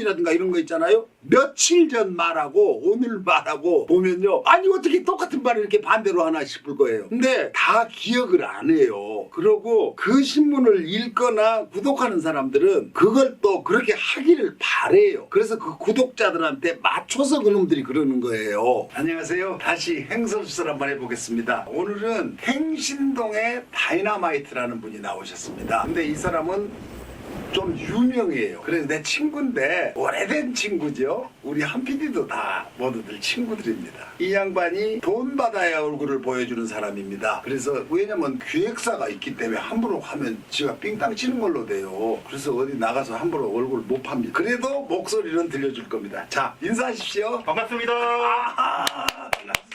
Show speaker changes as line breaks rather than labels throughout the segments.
언론이라든가 이런 거 있잖아요. 며칠 전 말하고 오늘 말하고 보면요. 아니 어떻게 똑같은 말을 이렇게 반대로 하나 싶을 거예요. 근데 다 기억을 안 해요. 그러고 그 신문을 읽거나 구독하는 사람들은 그걸 또 그렇게 하기를 바래요. 그래서 그 구독자들한테 맞춰서 그놈들이 그러는 거예요. 안녕하세요. 다시 행설수설 한번 해보겠습니다. 오늘은 행신동의 다이나마이트라는 분이 나오셨습니다. 근데 이 사람은 좀 유명해요. 그래서 내 친구인데 오래된 친구죠. 우리 한 PD도 다 모두들 친구들입니다. 이 양반이 돈 받아야 얼굴을 보여주는 사람입니다. 그래서 왜냐면 기획사가 있기 때문에 함부로 하면 지가 삥땅 치는 걸로 돼요. 그래서 어디 나가서 함부로 얼굴 못 팝니다. 그래도 목소리는 들려줄 겁니다. 자 인사하십시오.
반갑습니다.
아, 반갑습니다.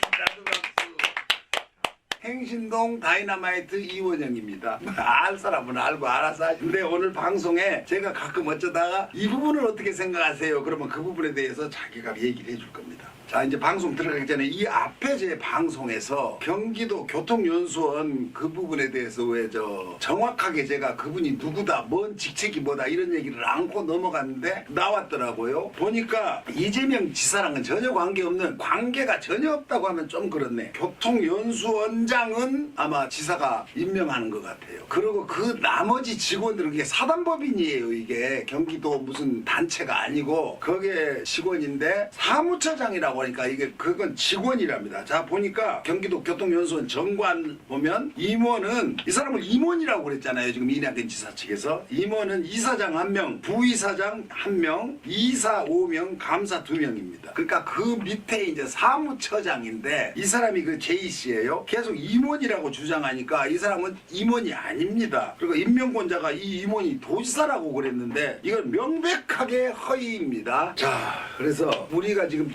행신동 다이나마이트 이원영입니다. 알 사람은 알고 알아서 하지. 근데 오늘 방송에 제가 가끔 어쩌다가 이 부분을 어떻게 생각하세요? 그러면 그 부분에 대해서 자기가 얘기를 해줄 겁니다. 자 이제 방송 들어가기 전에 이 앞에 제 방송에서 경기도 교통연수원 그 부분에 대해서 왜 저 정확하게 제가 그분이 누구다 뭔 직책이 뭐다 이런 얘기를 안고 넘어갔는데 나왔더라고요. 보니까 이재명 지사랑은 전혀 관계없는 관계가 전혀 없다고 하면 좀 그렇네. 교통연수원장은 아마 지사가 임명하는 것 같아요. 그리고 그 나머지 직원들은 이게 사단법인이에요 이게. 경기도 무슨 단체가 아니고. 거기에 직원인데 사무처장이라고 하니까 이게 그건 직원이랍니다. 자 보니까 경기도 교통연수원 정관 보면 임원은 이 사람을 임원이라고 그랬잖아요. 지금 이낙연 지사 측에서 임원은 이사장 한 명, 부이사장 한 명, 이사 5명, 감사 2명입니다. 그러니까 그 밑에 이제 사무처장인데 이 사람이 그 제이 씨예요. 계속 임원이라고 주장하니까 이 사람은 임원이 아닙니다. 그리고 임명권자가 이 임원이 도지사라고 그랬는데 이건 명백하게 허위입니다. 자, 그래서 우리가 지금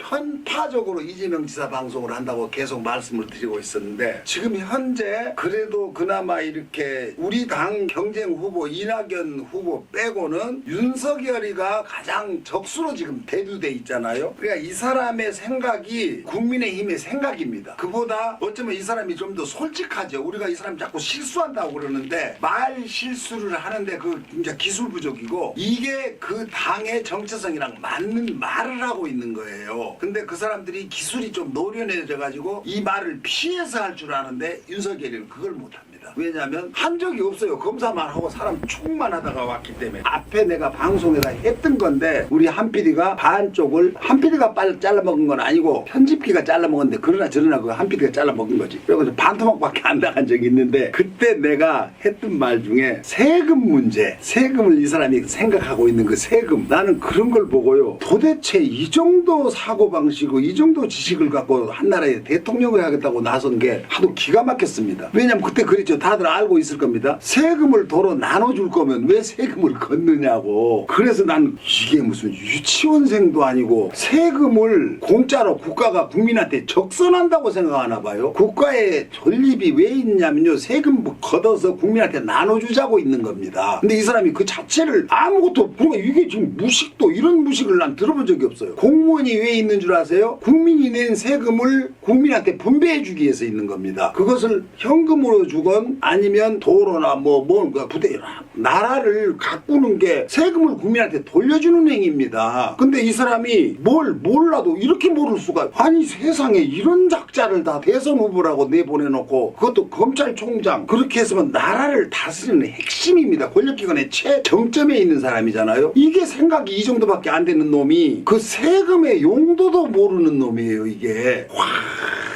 편파적으로 이재명 지사 방송을 한다고 계속 말씀을 드리고 있었는데 지금 현재 그래도 그나마 이렇게 우리 당 경쟁 후보 이낙연 후보 빼고는 윤석열이가 가장 적수로 지금 대두돼 있잖아요. 그러니까 이 사람의 생각이 국민의힘의 생각입니다. 그보다 어쩌면 이 사람이 좀 더 솔직하죠. 우리가 이 사람 자꾸 실수한다고 그러는데 말 실수를 하는데 그 진짜 기술 부족이고 이게 그 당의 정체성이랑 맞는 말을 하고 있는 거예요. 근데 그 사람들이 기술이 좀 노련해져 가지고 이 말을 피해서 할 줄 아는데 윤석열이는 그걸 못합니다. 왜냐하면 한 적이 없어요. 검사만 하고 사람 축만 하다가 왔기 때문에 앞에 내가 방송에다 했던 건데 우리 한 PD가 반쪽을 한 PD가 빨리 잘라먹은 건 아니고 편집기가 잘라먹었는데 그러나 저러나 그 한 PD가 잘라먹은 거지. 그래서 반토막밖에 안 나간 적이 있는데 그때 내가 했던 말 중에 세금 문제 세금을 이 사람이 생각하고 있는 그 세금 나는 그런 걸 보고요. 도대체 이 정도 사고방식이고 이 정도 지식을 갖고 한 나라의 대통령을 하겠다고 나선 게 하도 기가 막혔습니다. 왜냐면 그때 그랬죠. 다들 알고 있을 겁니다. 세금을 도로 나눠줄 거면 왜 세금을 걷느냐고. 그래서 난 이게 무슨 유치원생도 아니고 세금을 공짜로 국가가 국민한테 적선한다고 생각하나 봐요. 국가의 존립이 왜 있냐면요. 세금 걷어서 국민한테 나눠주자고 있는 겁니다. 근데 이 사람이 그 자체를 아무것도 그러니까 이게 지금 무식도 이런 무식을 난 들어본 적이 없어요. 공무원이 왜 있는 줄 아세요? 국민이 낸 세금을 국민한테 분배해 주기 위해서 있는 겁니다. 그것을 현금으로 주건 아니면 도로나 뭐, 뭐, 그 부대, 나 라를 가꾸는 게 세금을 국민한테 돌려주는 행위입니다. 근데 이 사람이 뭘 몰라도 이렇게 모를 수가, 아니 세상에 이런 작자를 다 대선 후보라고 내보내놓고 그것도 검찰총장 그렇게 했으면 나라를 다스리는 핵심입니다. 권력기관의 최정점에 있는 사람이잖아요. 이게 생각이 이 정도밖에 안 되는 놈이 그 세금의 용도도 모르는 놈이에요, 이게. 와.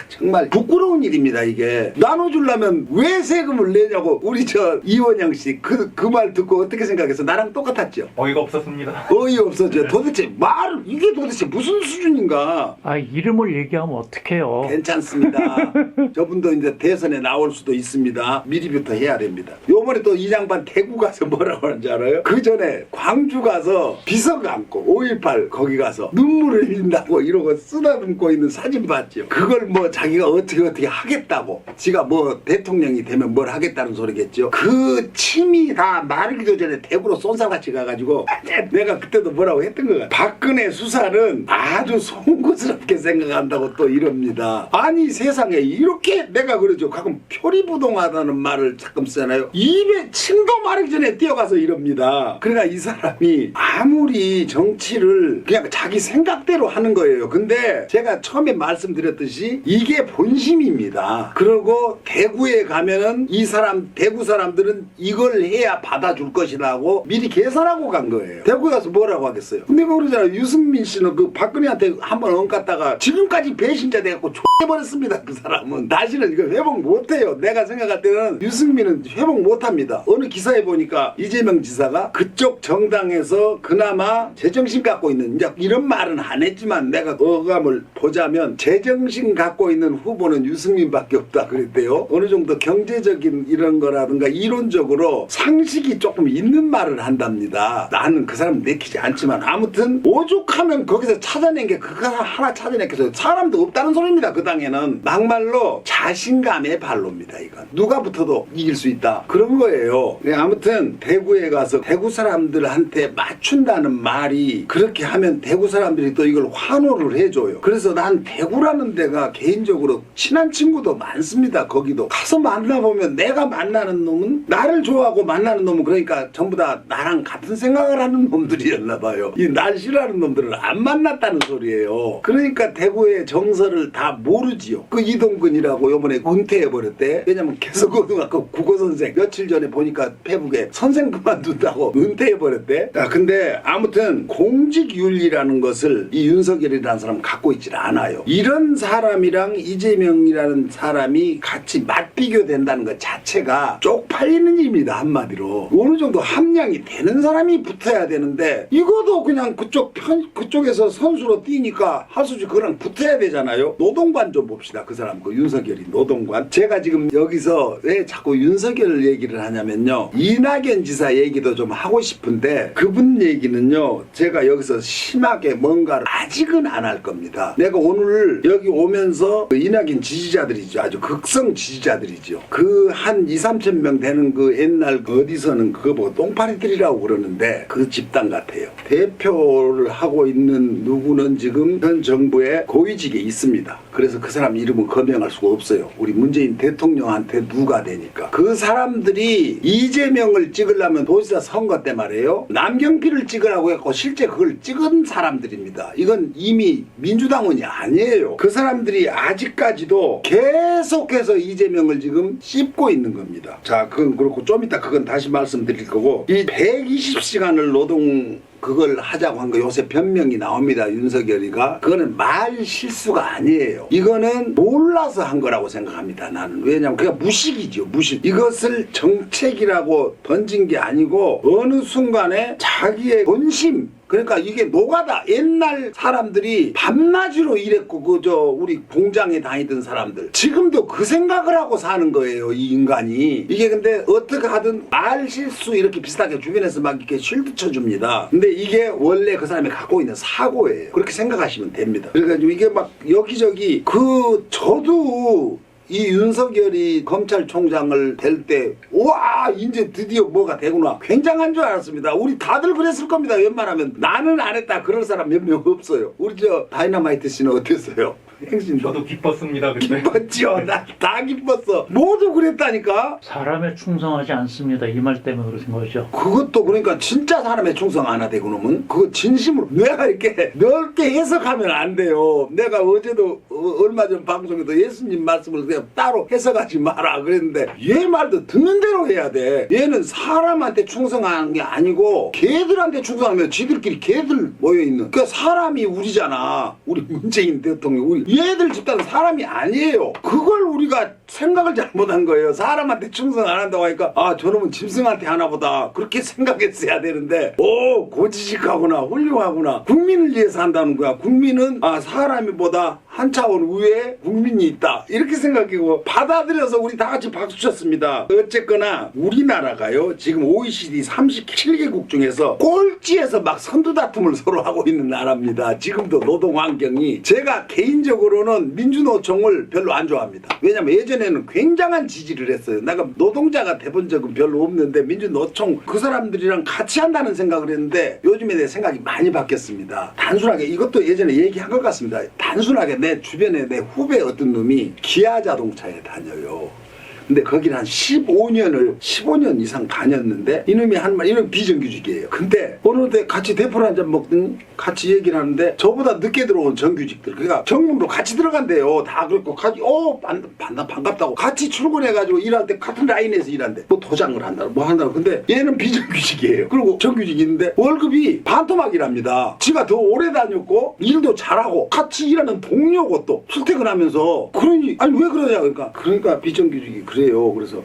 정말 부끄러운 일입니다 이게 나눠주려면 왜 세금을 내냐고 우리 저 이원영 씨그 그말 듣고 어떻게 생각했어 나랑 똑같았죠?
어이가 없었습니다.
어이 없었죠. 도대체 말 이게 도대체 무슨 수준인가?
아 이름을 얘기하면 어떡해요?
괜찮습니다. 저분도 이제 대선에 나올 수도 있습니다. 미리부터 해야 됩니다. 요번에 또이 양반 대구 가서 뭐라고 하는지 알아요? 그 전에 광주 가서 비석 안고 5.18 거기 가서 눈물을 흘린다고 이러고 쓰다듬고 있는 사진 봤죠. 그걸 뭐 자기가 어떻게 어떻게 하겠다고. 지가 뭐 대통령이 되면 뭘 하겠다는 소리겠죠. 그 침이 다 마르기도 전에 대구로 쏜살같이 가가지고 내가 그때도 뭐라고 했던 거야 박근혜 수사는 아주 송구스럽게 생각한다고 또 이럽니다. 아니 세상에 이렇게 내가 그러죠. 가끔 표리부동하다는 말을 가끔 쓰잖아요. 입에 침도 마르기 전에 뛰어가서 이럽니다. 그러니까 이 사람이 아무리 정치를 그냥 자기 생각대로 하는 거예요. 근데 제가 처음에 말씀드렸듯이 이게 본심입니다. 그리고 대구에 가면은 이 사람 대구 사람들은 이걸 해야 받아줄 것이다 하고 미리 계산하고 간 거예요. 대구에 가서 뭐라고 하겠어요? 내가 그러잖아요. 유승민 씨는 그 박근혜한테 한번 엉갔다가 지금까지 배신자 돼갖고 X해버렸습니다 그 사람은. 다시는 이거 회복 못해요. 내가 생각할 때는 유승민은 회복 못합니다. 어느 기사에 보니까 이재명 지사가 그쪽 정당에서 그나마 제정신 갖고 있는 이제 이런 말은 안 했지만 내가 어감을 보자면 제정신 갖고 있는 후보는 유승민밖에 없다 그랬대요. 어느 정도 경제적인 이런 거라든가 이론적으로 상식 이 조금 있는 말을 한답니다. 나는 그 사람 내키지 않지만 아무튼 오죽하면 거기서 찾아낸 게 그거 하나 찾아냈겠어요 사람도 없다는 소리입니다 그 당에는. 막말로 자신감의 발로입니다 이건. 누가 붙어도 이길 수 있다. 그런 거예요. 네, 아무튼 대구에 가서 대구 사람들한테 맞춘다는 말이 그렇게 하면 대구 사람들이 또 이걸 환호를 해줘요. 그래서 난 대구라는 데가 개인적으로 친한 친구도 많습니다 거기도. 가서 만나보면 내가 만나는 놈은 나를 좋아하고 만나는 놈은 그러니까 전부 다 나랑 같은 생각을 하는 놈들이었나 봐요. 이날 싫어하는 놈들은 안 만났다는 소리예요. 그러니까 대구의 정서를 다 모르지요. 그 이동근이라고 요번에 은퇴해버렸대. 왜냐면 개성고등학교 국어선생 며칠 전에 보니까 페북에 선생 그만둔다고 은퇴해버렸대. 자 근데 아무튼 공직윤리라는 것을 이 윤석열이라는 사람 갖고 있질 않아요. 이런 사람이랑 이재명이라는 사람이 같이 맞비교된다는 것 자체가 쪽팔리는 일입니다 한마디로 어느 정도 함량이 되는 사람이 붙어야 되는데 이거도 그냥 그쪽 편 그쪽에서 선수로 뛰니까 하수지 그랑 붙어야 되잖아요. 노동관 좀 봅시다 그 사람 그 윤석열이 노동관. 제가 지금 여기서 왜 자꾸 윤석열 얘기를 하냐면요. 이낙연 지사 얘기도 좀 하고 싶은데 그분 얘기는요 제가 여기서 심하게 뭔가를 아직은 안 할 겁니다. 내가 오늘 여기 오면서 그 이낙연 지지자들이죠. 아주 극성 지지자들이죠. 그 한 2, 3천 명 되는 그 옛날 그 어디서 는 그거 뭐 똥파리들이라고 그러는데 그 집단 같아요. 대표를 하고 있는 누구는 지금 현 정부의 고위직에 있습니다. 그래서 그 사람 이름은 거명할 수가 없어요. 우리 문재인 대통령한테 누가 되니까. 그 사람들이 이재명을 찍으려면 도지사 선거 때 말이에요. 남경필을 찍으라고 했고 실제 그걸 찍은 사람들입니다. 이건 이미 민주당원이 아니에요. 그 사람들이 아직까지도 계속해서 이재명을 지금 씹고 있는 겁니다. 자 그건 그렇고 좀 이따 그건 다시 말씀드릴 거고 이 120시간을 노동 그걸 하자고 한 거 요새 변명이 나옵니다 윤석열이가. 그거는 말 실수가 아니에요. 이거는 몰라서 한 거라고 생각합니다 나는. 왜냐면 그냥 무식이죠 무식. 이것을 정책이라고 던진 게 아니고 어느 순간에 자기의 본심 그러니까 이게 노가다. 옛날 사람들이 밤낮으로 일했고 그 저 우리 공장에 다니던 사람들. 지금도 그 생각을 하고 사는 거예요 이 인간이. 이게 근데 어떻게 하든 말 실수 이렇게 비슷하게 주변에서 막 이렇게 쉴드 쳐줍니다. 근데 이게 원래 그 사람이 갖고 있는 사고예요. 그렇게 생각하시면 됩니다. 그러니까 이게 막 여기저기 그 저도 이 윤석열이 검찰총장을 될 때, 와, 이제 드디어 뭐가 되구나. 굉장한 줄 알았습니다. 우리 다들 그랬을 겁니다. 웬만하면. 나는 안 했다. 그럴 사람 몇 명 없어요. 우리 저 다이너마이트 씨는 어땠어요? 행진도.
저도 기뻤습니다. 근데
기뻤죠. 나다 기뻤어. 모두 그랬다니까.
사람에 충성하지 않습니다. 이 말 때문에 그러신 거죠.
그것도 그러니까 진짜 사람의 충성 안 하대 그놈은 그거 진심으로 내가 이렇게 넓게 해석하면 안 돼요 내가 어제도 어, 얼마 전 방송에도 예수님 말씀을 그냥 따로 해석하지 마라 그랬는데 얘 말도 듣는 대로 해야 돼 얘는 사람한테 충성하는 게 아니고 개들한테 충성하면 지들끼리 개들 모여 있는 그 사람이 우리잖아 우리 문재인 대통령 우리 얘들 집단은 사람이 아니에요. 그걸 우리가 생각을 잘못한 거예요. 사람한테 충성 안 한다고 하니까 아 저놈은 짐승한테 하나 보다. 그렇게 생각했어야 되는데 오 고지식하구나 훌륭하구나. 국민을 위해서 한다는 거야. 국민은 아 사람이보다 한 차원 위에 국민이 있다. 이렇게 생각하고 받아들여서 우리 다 같이 박수 쳤습니다. 어쨌거나 우리나라가요 지금 OECD 37개국 중에서 꼴찌에서 막 선두 다툼을 서로 하고 있는 나라입니다. 지금도 노동 환경이 제가 개인적으로 는 민주노총을 별로 안 좋아합니다. 왜냐면 예전에는 굉장한 지지를 했어요. 내가 노동자가 돼본 적은 별로 없는데 민주노총 그 사람들이랑 같이 한다는 생각을 했는데 요즘에 내 생각이 많이 바뀌었습니다. 단순하게 이것도 예전에 얘기한 것 같습니다. 단순하게 내 주변에 내 후배 어떤 놈이 기아 자동차에 다녀요. 근데 거기를 한 15년을 15년 이상 다녔는데 이놈이 한 말 이놈 비정규직이에요. 근데 어느 때 같이 대포를 한 잔 먹더니 같이 얘기를 하는데 저보다 늦게 들어온 정규직들 그러니까 정문으로 같이 들어간대요. 다 그렇고 같이 어 반, 반, 반갑다고 같이 출근해가지고 일할 때 같은 라인에서 일한대. 뭐 도장을 한다고 뭐 한다고 근데 얘는 비정규직이에요. 그리고 정규직인데 월급이 반토막이랍니다. 지가 더 오래 다녔고 일도 잘하고 같이 일하는 동료고 또 출퇴근하면서 그러니 아니 왜 그러냐 그러니까 그러니까 비정규직이 그래요. 그래서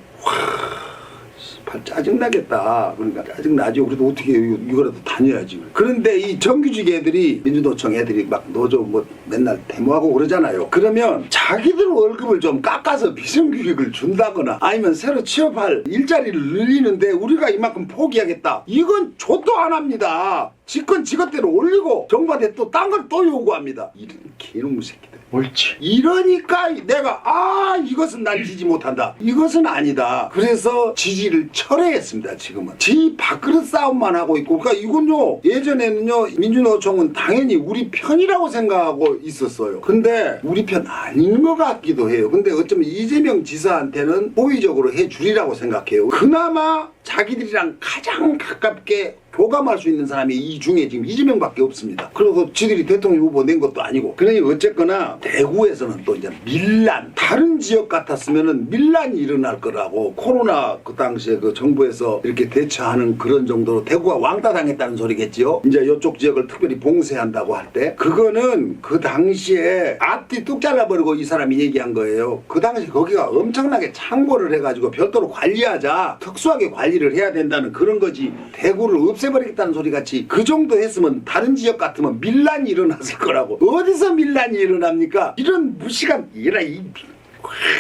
발 짜증 나겠다. 그러니까 짜증 나죠. 그래도 어떻게 해요? 이거라도 다녀야지. 그런데 이 정규직 애들이 민주노총 애들이 막 노조 뭐 맨날 데모하고 그러잖아요. 그러면 자기들 월급을 좀 깎아서 비정규직을 준다거나 아니면 새로 취업할 일자리를 늘리는데 우리가 이만큼 포기하겠다. 이건 조도 안 합니다. 지건 지것대로 올리고 정부한테 또 딴 걸 또 요구합니다. 이런 개놈의 새끼들.
옳지.
이러니까 내가 아 이것은 난 지지 못한다 이것은 아니다 그래서 지지를 철회했습니다 지금은 지 밥그릇 싸움만 하고 있고 그러니까 이건요 예전에는요 민주노총은 당연히 우리 편이라고 생각하고 있었어요 근데 우리 편 아닌 것 같기도 해요 근데 어쩌면 이재명 지사한테는 호의적으로 해주리라고 생각해요 그나마 자기들이랑 가장 가깝게 교감할 수 있는 사람이 이 중에 지금 이재명밖에 없습니다. 그리고 지들이 대통령 후보 낸 것도 아니고. 그러니 어쨌거나 대구에서는 또 이제 밀란 다른 지역 같았으면은 밀란이 일어날 거라고 코로나 그 당시에 그 정부에서 이렇게 대처하는 그런 정도로 대구가 왕따 당했다는 소리겠지요. 이제 이쪽 지역을 특별히 봉쇄한다고 할 때 그거는 그 당시에 앞뒤 뚝 잘라버리고 이 사람이 얘기한 거예요. 그 당시 거기가 엄청나게 창고를 해가지고 별도로 관리하자 특수하게 관리 를 해야 된다는 그런 거지. 대구를 없애버리겠다는 소리 같이 그 정도 했으면 다른 지역 같으면 밀란이 일어났을 거라고. 어디서 밀란이 일어납니까? 이런 무시간 이라 이확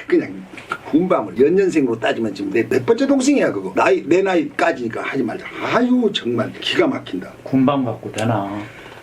그냥 군밤을 연년생으로 따지면 지금 내 몇 번째 동생이야 그거. 나이 내 나이까지니까 하지 말자. 아유 정말 기가 막힌다.
군밤 갖고 되나.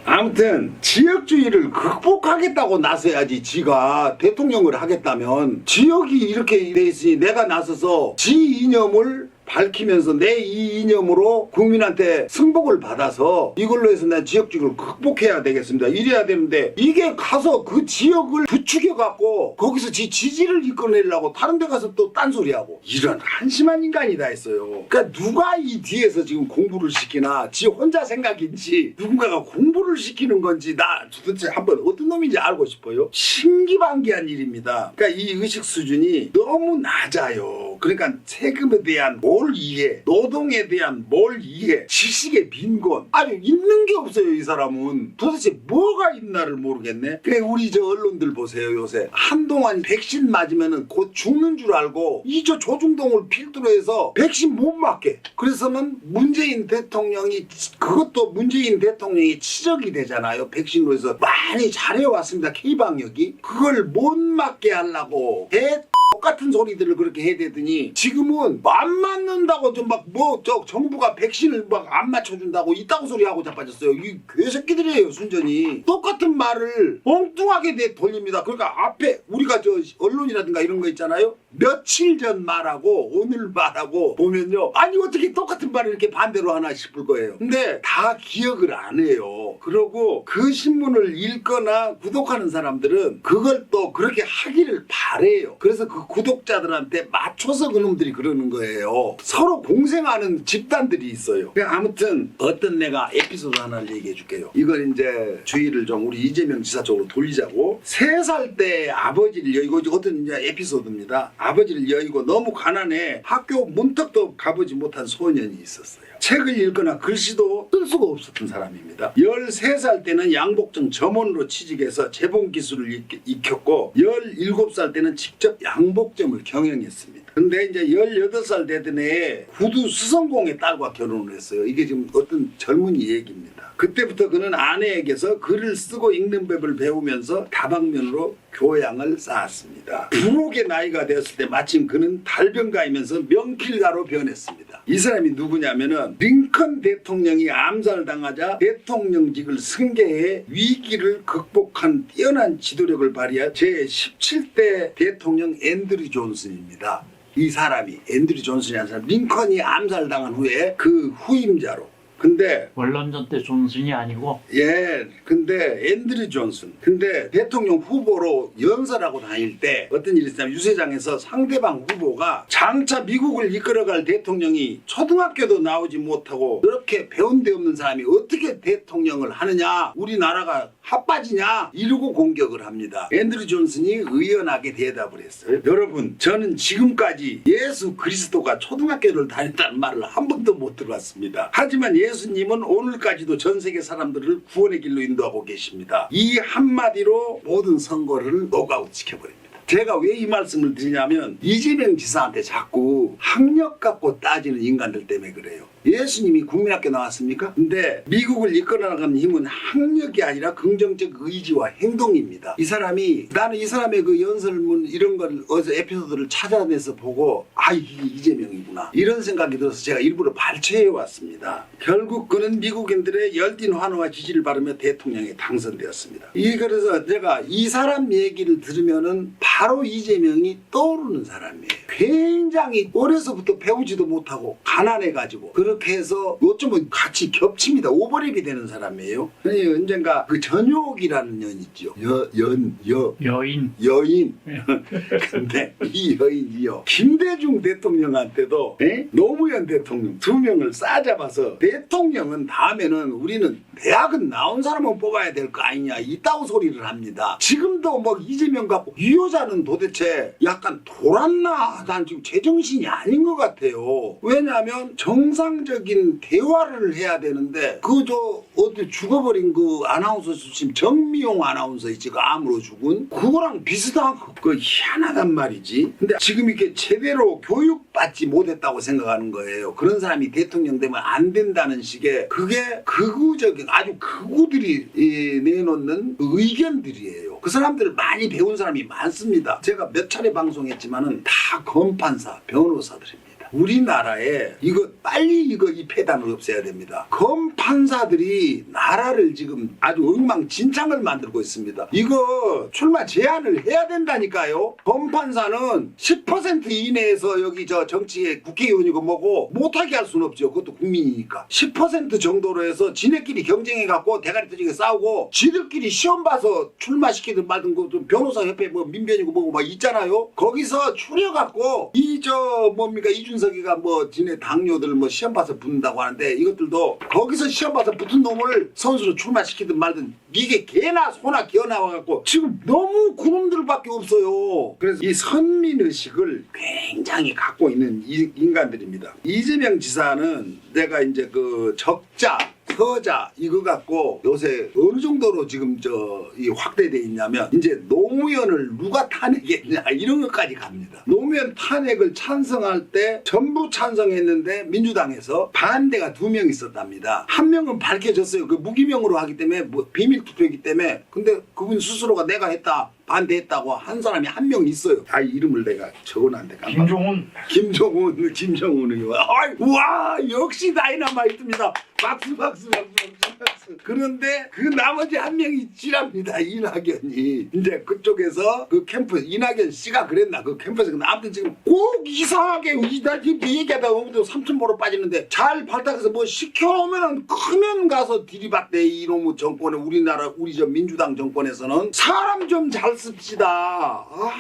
아무튼 지역주의를 극복하겠다고 나서야지 지가 대통령을 하겠다면 지역이 이렇게 돼 있으니 내가 나서서 지 이념을 밝히면서 내 이 이념으로 국민한테 승복을 받아서 이걸로 해서 난 지역주의를 극복해야 되겠습니다. 이래야 되는데 이게 가서 그 지역을 부추겨 갖고 거기서 지 지지를 이끌어내려고 다른 데 가서 또 딴소리하고 이런 한심한 인간이다 했어요. 그러니까 누가 이 뒤에서 지금 공부를 시키나 지 혼자 생각인지 누군가가 공부를 시키는 건지 나 도대체 한번 어떤 놈인지 알고 싶어요. 신기반기한 일입니다. 그러니까 이 의식 수준이 너무 낮아요. 그러니까 세금에 대한 뭘 이해, 노동에 대한 뭘 이해, 지식의 빈곤. 아니 있는 게 없어요 이 사람은. 도대체 뭐가 있나를 모르겠네. 그 우리 저 언론들 보세요 요새 한동안 백신 맞으면은 곧 죽는 줄 알고 이저 조중동을 필두로 해서 백신 못 맞게. 그래서는 문재인 대통령이 그것도 문재인 대통령이 치적이 되잖아요. 백신으로 해서 많이 잘해왔습니다. K방역이 그걸 못 맞게 하려고 대 똑같은 소리들을 그렇게 해야 되더니 지금은 안 맞는다고 좀 막 뭐 저 정부가 백신을 막 안 맞춰준다고 이따구 소리하고 자빠졌어요. 이 괴새끼들이에요 순전히 똑같은 말을 엉뚱하게 내 돌립니다. 그러니까 앞에 우리가 저 언론이라든가 이런 거 있잖아요. 며칠 전 말하고 오늘 말하고 보면요. 아니 어떻게 똑같은 말을 이렇게 반대로 하나 싶을 거예요. 근데 다 기억을 안 해요. 그러고 그 신문을 읽거나 구독하는 사람들은 그걸 또 그렇게 하기를 바래요. 그래서 그 구독자들한테 맞춰서 그놈들이 그러는 거예요. 서로 공생하는 집단들이 있어요. 아무튼 어떤 내가 에피소드 하나를 얘기해 줄게요. 이걸 이제 주의를 좀 우리 이재명 지사 쪽으로 돌리자고 세 살 때 아버지를 여의고 어떤 이제 에피소드입니다. 아버지를 여의고 너무 가난해 학교 문턱도 가보지 못한 소년이 있었어요. 책을 읽거나 글씨도 쓸 수가 없었던 사람입니다. 13살 때는 양복점 점원으로 취직해서 재봉 기술을 익- 익혔고 17살 때는 직접 양복점을 경영했습니다. 근데 이제 18살 되던 해에 구두 수성공의 딸과 결혼을 했어요. 이게 지금 어떤 젊은이 얘기입니다. 그때부터 그는 아내에게서 글을 쓰고 읽는 법을 배우면서 다방면으로 교양을 쌓았습니다. 부록의 나이가 되었을 때 마침 그는 달변가이면서 명필가로 변했습니다. 이 사람이 누구냐면은 링컨 대통령이 암살당하자 대통령직을 승계해 위기를 극복한 뛰어난 지도력을 발휘한 제17대 대통령 앤드류 존슨입니다. 이 사람이 앤드류 존슨이라는 사람 링컨이 암살당한 후에 그 후임자로 근데
원론전 때 존슨이 아니고
예, 근데 앤드류 존슨. 근데 대통령 후보로 연설하고 다닐 때 어떤 일이 있냐면 유세장에서 상대방 후보가 장차 미국을 이끌어갈 대통령이 초등학교도 나오지 못하고 이렇게 배운 데 없는 사람이 어떻게 대통령을 하느냐? 우리나라가 핫빠지냐? 이러고 공격을 합니다. 앤드류 존슨이 의연하게 대답을 했어요. 여러분, 저는 지금까지 예수 그리스도가 초등학교를 다녔다는 말을 한 번도 못 들어봤습니다. 하지만 예 수님은 오늘까지도 전 세계 사람들을 구원의 길로 인도하고 계십니다. 이 한마디로 모든 선거를 노가웃 시켜버립니다. 제가 왜 이 말씀을 드리냐면 이재명 지사한테 자꾸 학력 갖고 따지는 인간들 때문에 그래요. 예수님이 국민학교 나왔습니까? 근데 미국을 이끌어나가는 힘은 학력이 아니라 긍정적 의지와 행동입니다. 이 사람이 나는 이 사람의 그 연설문 이런 걸 어디서 에피소드를 찾아내서 보고 아 이게 이재명이구나 이런 생각이 들어서 제가 일부러 발췌해 왔습니다. 결국 그는 미국인들의 열띤 환호와 지지를 받으며 대통령에 당선되었습니다. 이 그래서 제가 이 사람 얘기를 들으면은 바로 이재명이 떠오르는 사람이에요. 굉장히 어려서부터 배우지도 못하고 가난해 가지고 그렇게 해서 요즘은 같이 겹칩니다. 오버랩이 되는 사람이에요. 아니 언젠가 그 전욕이라는 년 있죠. 여, 연, 여,
여인
여인.
예.
근데 이 여인이요. 김대중 대통령한테도 에? 노무현 대통령 두 명을 싸잡아서 대통령은 다음에는 우리는 대학은 나온 사람은 뽑아야 될 거 아니냐 이따구 소리를 합니다. 지금도 뭐 이재명 갖고 이 여자는 도대체 약간 돌았나? 난 지금 제정신이 아닌 것 같아요. 왜냐하면 정상적인 대화를 해야 되는데 그저 어디 죽어버린 그 아나운서 출신 정미용 아나운서 있지 그 암으로 죽은 그거랑 비슷한 그- 그 희한하단 말이지. 근데 지금 이렇게 제대로 교육받지 못했다고 생각하는 거예요. 그런 사람이 대통령 되면 안 된다는 식의 그게 극우적인 아주 극우들이 이, 내놓는 그 의견들이에요. 그 사람들 많이 배운 사람이 많습니다. 제가 몇 차례 방송했지만은 다 검판사, 변호사들입니다. 우리나라에 이거 빨리 이거 이 폐단을 없애야 됩니다. 검 판사들이 나라를 지금 아주 엉망진창을 만들고 있습니다. 이거 출마 제한을 해야 된다니까요. 검 판사는 10% 이내에서 여기 저 정치의 국회의원이고 뭐고 못하게 할 수는 없죠. 그것도 국민이니까. 10% 정도로 해서 지네끼리 경쟁해 갖고 대가리 터지게 싸우고 지들끼리 시험 봐서 출마시키든 말든 그좀 변호사 협회 뭐 민변이고 뭐고 막 있잖아요. 거기서 추려 갖고 이 저 뭡니까 이준석 이가 뭐 지네 당뇨들 뭐 시험 봐서 붙는다고 하는데 이것들도 거기서 시험 봐서 붙은 놈을 선수로 출마시키든 말든 이게 개나 소나 기어 나와 갖고 지금 너무 구름들밖에 없어요. 그래서 이 선민 의식을 굉장히 갖고 있는 이- 인간들입니다. 이재명 지사는 내가 이제 그 적자 서자 이거 갖고 요새 어느 정도로 지금 저 이 확대돼 있냐면 이제 노무현을 누가 탄핵했냐 이런 것까지 갑니다. 노무현 탄핵을 찬성할 때 전부 찬성했는데 민주당에서 반대가 두 명 있었답니다. 한 명은 밝혀졌어요. 그 무기명으로 하기 때문에 뭐 비밀 투표이기 때문에 근데 그분 스스로가 내가 했다 반대했다고 한 사람이 한 명 있어요. 아 이름을 내가 적어놨는데 깜빡
김종훈
김정은 김정은 의원. 아이, 와 역시 다이너마이트입니다. 박수 박수 박수 박수 박수. 그런데 그 나머지 한 명이 지랍니다. 이낙연이 이제 그쪽에서 그 캠프 이낙연 씨가 그랬나 그 캠프에서 근데 아무튼 지금 꼭 이상하게 이날 지금 얘기하다가 오늘도 삼천보로 빠지는데 잘 발탁해서 뭐 시켜놓으면은 크면 가서 들이받대 이놈의 정권에 우리나라 우리 저 민주당 정권에서는 사람 좀 잘 씁시다. 아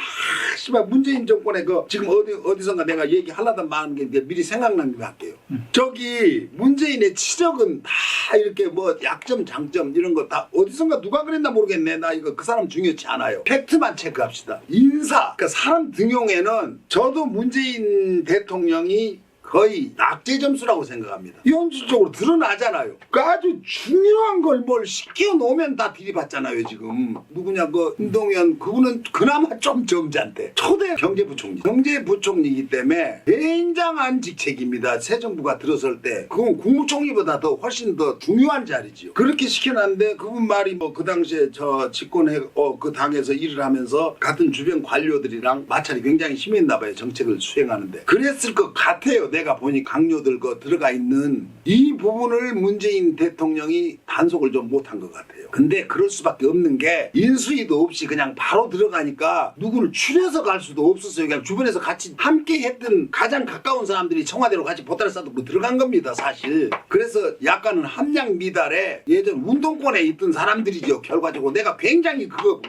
씨발 문재인 정권에 그 지금 어디 어디선가 내가 얘기하려던 많은 게 미리 생각난 게 할게요. 저기 문재인의 치적 은 다 이렇게 뭐 약점 장점 이런 거 다 어디선가 누가 그랬나 모르겠네. 나 이거 그 사람 중요치 않아요. 팩트만 체크합시다. 인사 그러니까 사람 등용에는 저도 문재인 대통령이 거의 낙제 점수라고 생각합니다. 현실적으로 드러나잖아요. 그 아주 중요한 걸 뭘 시켜 놓으면 다 들이받잖아요 지금. 누구냐 그 김동연 그분은 그나마 좀 점잖대. 초대 경제부총리. 경제부총리이기 때문에 굉장한 직책입니다. 새 정부가 들어설 때 그건 국무총리보다 더 훨씬 더 중요한 자리지요. 그렇게 시켜놨는데 그분 말이 뭐 그 당시에 저 집권해 어, 그 당에서 일을 하면서 같은 주변 관료들이랑 마찰이 굉장히 심했나 봐요. 정책을 수행하는데 그랬을 것 같아요. 내가 보니 강요들 거 들어가 있는 이 부분을 문재인 대통령이 단속을 좀 못한 것 같아요. 근데 그럴 수밖에 없는 게 인수위도 없이 그냥 바로 들어가니까 누구를 추려서 갈 수도 없었어요. 그냥 주변에서 같이 함께 했던 가장 가까운 사람들이 청와대로 같이 보따리 싸들고 들어간 겁니다. 사실. 그래서 약간은 함량 미달에 예전 운동권에 있던 사람들이죠. 결과적으로 내가 굉장히 그거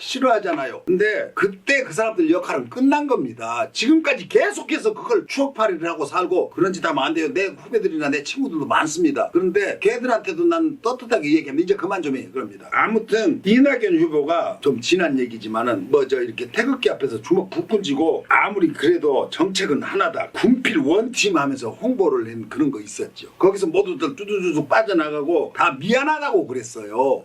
싫어하잖아요. 근데 그때 그 사람들 역할은 끝난 겁니다. 지금까지 계속해서 그걸 추억팔이를 하고 살고 그런 짓 하면 안 돼요. 내 후배들이나 내 친구들도 많습니다. 그런데 걔들한테도 난 떳떳하게 얘기하면 이제 그만 좀 해. 그럽니다. 아무튼 이낙연 후보가 좀 지난 얘기지만은 뭐 저 이렇게 태극기 앞에서 주먹 쥐고 아무리 그래도 정책은 하나다. 군필 원팀 하면서 홍보를 한 그런 거 있었죠. 거기서 모두들 뚜두두둑 빠져나가고 다 미안하다고 그랬어요.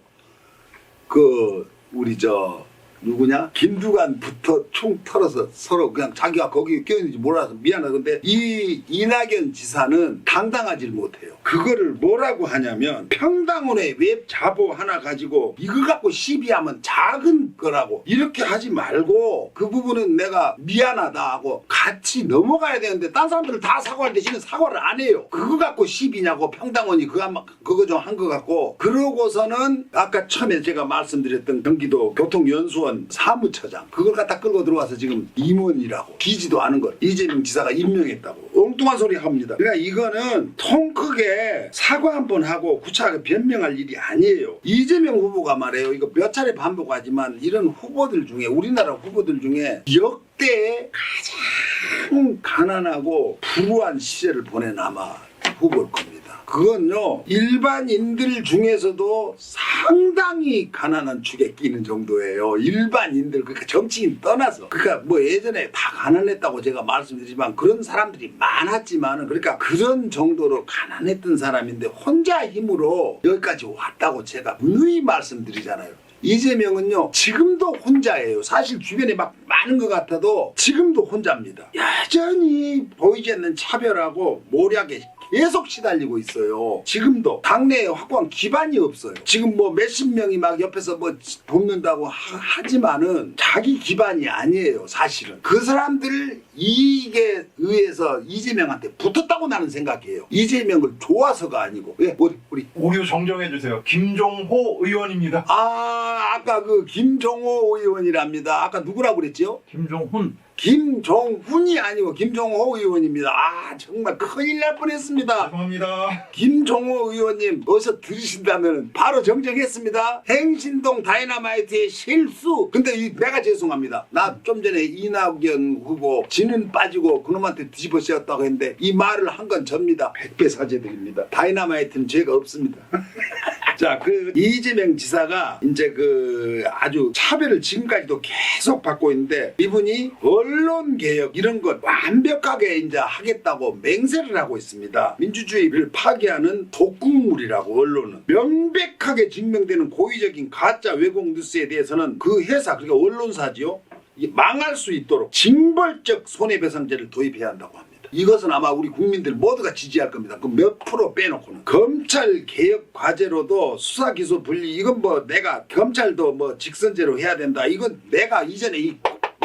그 우리 저 누구냐? 김두관부터 총 털어서 서로 그냥 자기가 거기 껴있는지 몰라서 미안하다. 근데 이 이낙연 지사는 당당하질 못해요. 그거를 뭐라고 하냐면 평당원의 웹 자보 하나 가지고 이거 갖고 시비하면 작은 거라고 이렇게 하지 말고 그 부분은 내가 미안하다 하고 같이 넘어가야 되는데 딴 사람들을 다 사과할 대신에 사과를 안 해요. 그거 갖고 시비냐고 평당원이 그거 한, 그거 좀한것 같고 그러고서는 아까 처음에 제가 말씀드렸던 경기도 교통연수원 사무처장. 그걸 갖다 끌고 들어와서 지금 임원이라고. 기지도 않은 걸. 이재명 지사가 임명했다고. 엉뚱한 소리 합니다. 그러니까 이거는 통 크게 사과 한 번 하고 구차하게 변명할 일이 아니에요. 이재명 후보가 말해요. 이거 몇 차례 반복하지만 이런 후보들 중에 우리나라 후보들 중에 역대 가장 가난하고 불우한 시절을 보낸 아마 후보일 겁니다. 그건요 일반인들 중에서도 상당히 가난한 축에 끼는 정도예요. 일반인들 그러니까 정치인 떠나서 그러니까 뭐 예전에 다 가난했다고 제가 말씀드리지만 그런 사람들이 많았지만은 그러니까 그런 정도로 가난했던 사람인데 혼자 힘으로 여기까지 왔다고 제가 누이 말씀드리잖아요. 이재명은요 지금도 혼자예요 사실 주변에 막 많은 것 같아도 지금도 혼자입니다 여전히 보이지 않는 차별하고 모략에 계속 시달리고 있어요. 지금도 당내에 확고한 기반이 없어요. 지금 뭐 몇십 명이 막 옆에서 뭐 돕는다고 하, 지만은 자기 기반이 아니에요 사실은. 그 사람들 이익에 의해서 이재명한테 붙었다고 나는 생각해요 이재명을 좋아서가 아니고 왜 우리 우리
오류 정정해 주세요. 김종호 의원입니다.
아, 아까 그 김종호 의원이랍니다. 아까 누구라고 그랬지요?
김종훈
김종훈이 아니고 김종호 의원입니다. 아, 정말 큰일 날 뻔했습니다.
죄송합니다.
김종호 의원님 어서 들으신다면 바로 정정했습니다. 행신동 다이나마이트의 실수. 근데 이, 내가 죄송합니다. 나 좀 전에 이낙연 후보 지는 빠지고 그놈한테 뒤집어 씌웠다고 했는데 이 말을 한 건 접니다. 백배 사죄드립니다. 다이나마이트는 죄가 없습니다. 자, 그 이재명 지사가 이제 그 아주 차별을 지금까지도 계속 받고 있는데 이분이 언론 개혁 이런 것 완벽하게 이제 하겠다고 맹세를 하고 있습니다. 민주주의를 파괴하는 독극물이라고 언론은 명백하게 증명되는 고의적인 가짜 왜곡 뉴스에 대해서는 그 회사 그러니까 언론사지요. 이 망할 수 있도록 징벌적 손해배상제를 도입해야 한다고 합니다. 이것은 아마 우리 국민들 모두가 지지할 겁니다. 그 몇 프로 빼놓고는 검찰 개혁 과제로도 수사 기소 분리 이건 뭐 내가 검찰도 뭐 직선제로 해야 된다. 이건 내가 이전에 이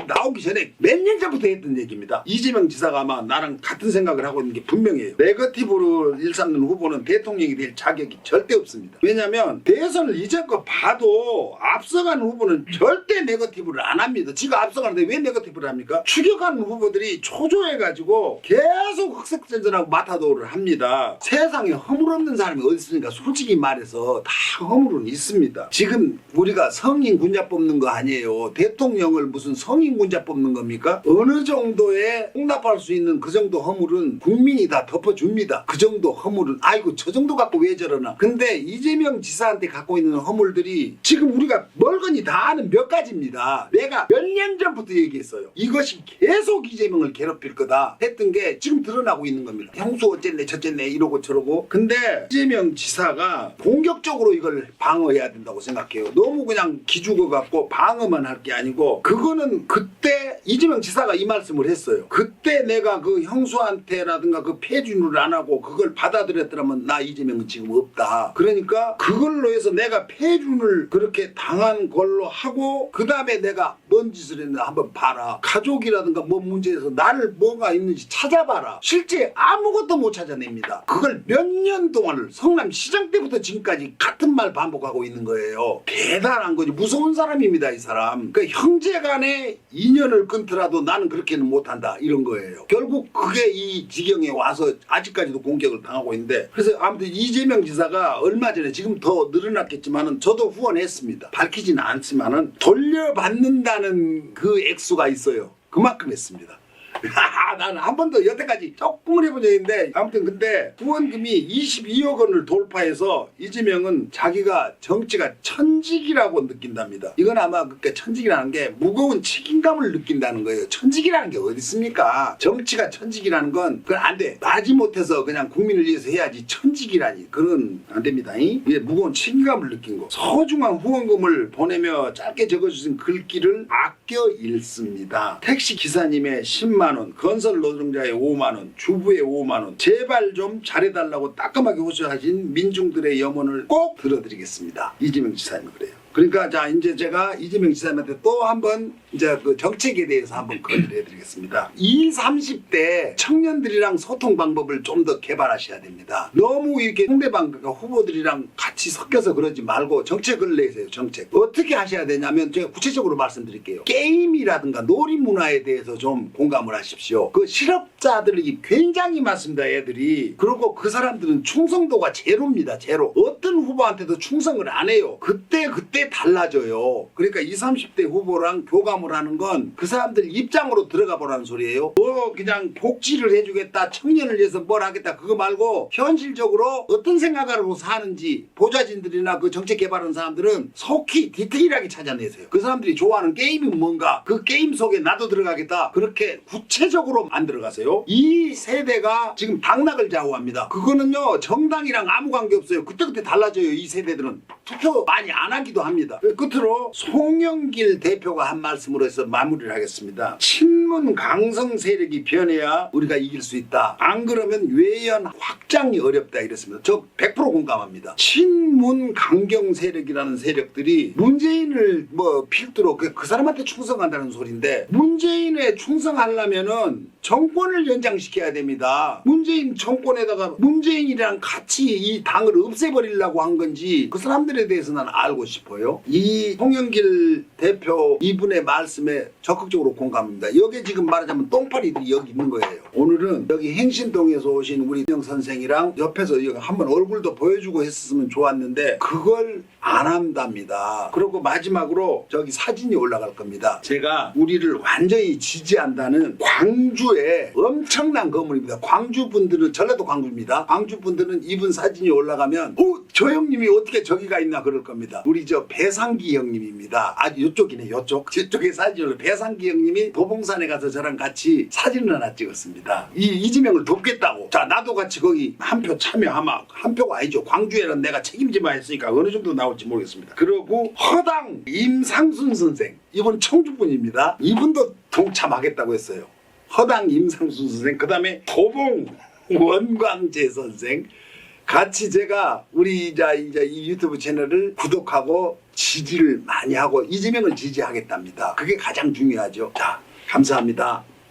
나오기 전에 몇 년 전부터 했던 얘기입니다. 이재명 지사가 아마 나랑 같은 생각을 하고 있는 게 분명해요. 네거티브로 일삼는 후보는 대통령이 될 자격이 절대 없습니다. 왜냐하면 대선을 이제껏 봐도 앞서가는 후보는 절대 네거티브를 안 합니다. 지가 앞서가는데 왜 네거티브를 합니까? 추격하는 후보들이 초조해가지고 계속 흑색전전하고 마타도를 합니다. 세상에 허물 없는 사람이 어디 있습니까? 솔직히 말해서 다 허물은 있습니다. 지금 우리가 성인 군자 뽑는 거 아니에요. 대통령을 무슨 성인 군자 뽑는 겁니까? 어느 정도의 홍납할 수 있는 그 정도 허물은 국민이 다 덮어줍니다. 그 정도 허물은 아이고 저 정도 갖고 왜 저러나. 근데 이재명 지사한테 갖고 있는 허물들이 지금 우리가 뭘 어른이 다 아는 몇 가지입니다. 내가 몇 년 전부터 얘기했어요. 이것이 계속 이재명을 괴롭힐 거다 했던 게 지금 드러나고 있는 겁니다. 형수 어쨌네 저쨌네 이러고 저러고. 근데 이재명 지사가 공격적으로 이걸 방어해야 된다고 생각해요. 너무 그냥 기죽어 갖고 방어만 할 게 아니고 그거는 그때 이재명 지사가 이 말씀을 했어요. 그때 내가 그 형수한테라든가 그 폐준을 안 하고 그걸 받아들였더라면 나 이재명은 지금 없다. 그러니까 그걸로 해서 내가 폐준을 그렇게 당한 걸로 하고 그 다음에 내가 뭔 짓을 했나 한번 봐라. 가족이라든가 뭐 문제에서 나를 뭐가 있는지 찾아봐라. 실제 아무것도 못 찾아냅니다. 그걸 몇 년 동안을 성남 시장 때부터 지금까지 같은 말 반복하고 있는 거예요. 대단한 거지. 무서운 사람입니다, 이 사람. 그 형제 간의 인연을 끊더라도 나는 그렇게는 못한다. 이런 거예요. 결국 그게 이 지경에 와서 아직까지도 공격을 당하고 있는데 그래서 아무튼 이재명 지사가 얼마 전에 지금 더 늘어났겠지만은 저도 후원했습니다. 밝히지는 않지만은 돌려받는다는 그 액수가 있어요. 그만큼 했습니다. 나는 한 번도 여태까지 조금을 해본 적인데 아무튼 근데 후원금이 22억 원을 돌파해서 이재명은 자기가 정치가 천직이라고 느낀답니다. 이건 아마 그러니까 천직이라는 게 무거운 책임감을 느낀다는 거예요. 천직이라는 게 어디 있습니까? 정치가 천직이라는 건 그건 안 돼. 나지 못해서 그냥 국민을 위해서 해야지 천직이라니 그건 안 됩니다. 이게 무거운 책임감을 느낀 거. 소중한 후원금을 보내며 짧게 적어주신 글귀를 아껴 읽습니다. 택시 기사님의 10만 원, 건설 노동자의 5만 원, 주부의 5만 원. 제발 좀 잘해달라고 따끔하게 호소하신 민중들의 염원을 꼭 들어드리겠습니다. 이재명 지사님 그래요. 그러니까 자 이제 제가 이재명 지사님한테 또 한번 이제 그 정책에 대해서 한번 건의를 해드리겠습니다. 20, 30대 청년들이랑 소통 방법을 좀 더 개발하셔야 됩니다. 너무 이렇게 상대방 그러니까 후보들이랑 같이 섞여서 그러지 말고 정책을 내세요. 정책 어떻게 하셔야 되냐면 제가 구체적으로 말씀드릴게요. 게임이라든가 놀이 문화에 대해서 좀 공감을 하십시오. 그 실업자들이 굉장히 많습니다. 애들이 그리고 그 사람들은 충성도가 제로입니다. 제로. 어떤 후보한테도 충성을 안 해요. 그때 그때 달라져요. 그러니까 20, 30대 후보랑 교감을 하는 건 그 사람들 입장으로 들어가 보라는 소리예요. 뭐 그냥 복지를 해주겠다, 청년을 위해서 뭘 하겠다 그거 말고 현실적으로 어떤 생각으로 사는지 보좌진들이나 그 정책 개발하는 사람들은 속히 디테일하게 찾아내세요. 그 사람들이 좋아하는 게임이 뭔가 그 게임 속에 나도 들어가겠다 그렇게 구체적으로 만들어 가세요. 이 세대가 지금 당락을 좌우합니다. 그거는요 정당이랑 아무 관계 없어요. 그때그때 달라져요. 이 세대들은 투표 많이 안 하기도 합니다. 끝으로 송영길 대표가 한 말씀 으로 해서 마무리를 하겠습니다. 친문 강성 세력이 변해야 우리가 이길 수 있다. 안 그러면 외연 확장이 어렵다 이랬습니다. 저 100% 공감합니다. 친문 강경 세력이라는 세력들이 문재인을 뭐 필두로 그, 그 사람한테 충성한다는 소리인데 문재인에 충성하려면은 정권을 연장시켜야 됩니다. 문재인 정권에다가 문재인이랑 같이 이 당을 없애버리려고 한 건지 그 사람들에 대해서 는 알고 싶어요. 이 송영길 대표 이분의 말씀에 적극적으로 공감합니다. 여기 지금 말하자면 똥파리들이 여기 있는 거예요. 오늘은 여기 행신동에서 오신 우리 명 선생이랑 옆에서 여기 한번 얼굴도 보여주고 했으면 좋았는데 그걸 안 한답니다. 그리고 마지막으로 저기 사진이 올라갈 겁니다. 제가 우리를 완전히 지지한다는 광주 의 엄청난 건물입니다. 광주 분들은 전라도 광주입니다. 광주 분들은 이분 사진이 올라가면 어, 저 형님이 어떻게 저기가 있나 그럴 겁니다. 우리 저 배상기 형님입니다. 아 이쪽이네 이쪽. 저쪽에 사진을 배상기 형님이 도봉산에 가서 저랑 같이 사진을 하나 찍었습니다. 이 이재명을 돕겠다고. 자 나도 같이 거기 한 표 참여하마. 한 표가 아니죠. 광주에는 내가 책임지마 했으니까 어느 정도 나올지 모르겠습니다. 그리고 허당 임상순 선생 이분 청주분입니다. 이분도 동참하겠다고 했어요. 허당 임상순 선생 그 다음에 도봉 원광재 선생 같이 제가 우리 이제 이제 이 유튜브 채널을 구독하고 지지를 많이 하고 이재명을 지지하겠답니다. 그게 가장 중요하죠. 자, 감사합니다.